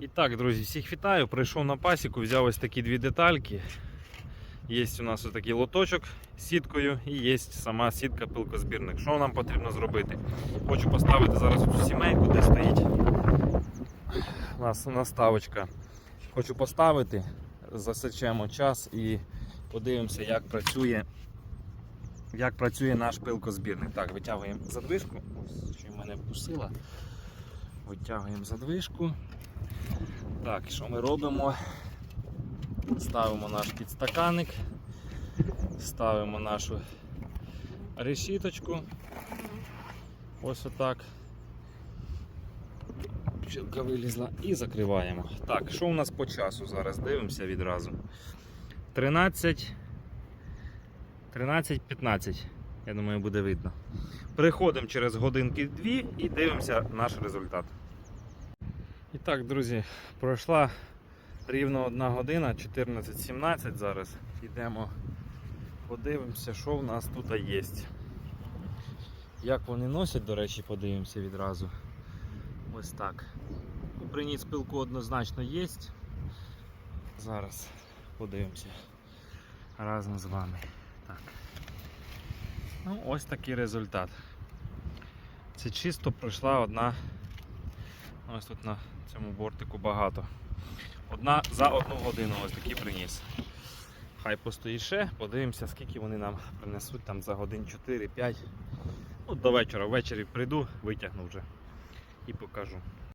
І так, друзі, всіх вітаю. Прийшов на пасіку, взяв ось такі дві детальки. Є у нас ось такий лоточок з сіткою і є сама сітка пилкозбірник. Що нам потрібно зробити? Хочу поставити зараз цю сімейку, де стоїть у нас наставочка. Хочу поставити, засечемо час і подивимося, як працює, як працює наш пилкозбірник. Так, витягуємо задвижку. Ось що в мене вкусила. Витягуємо задвижку. Так, що ми робимо? Ставимо наш підстаканник, ставимо нашу решіточку. Ось отак. Пчелка вилізла і закриваємо. Так, що у нас по часу зараз? Дивимося відразу. 13. 13-15. Я думаю, буде видно. Приходимо через годинки дві і дивимося наш результат. І так, друзі, пройшла рівно одна година, 14.17 зараз. Йдемо, подивимося, що в нас тут є. Як вони носять, до речі, подивимося відразу. Ось так. Приніс пилку однозначно є. Зараз подивимося разом з вами. Так. Ну, ось такий результат. Це чисто пройшла одна. Ось тут на цьому бортику багато. Одна за одну годину ось такий приніс. Хай постоїть ще, подивимося, скільки вони нам принесуть там за годин 4-5. Ну, до вечора. Ввечері прийду, витягну вже і покажу.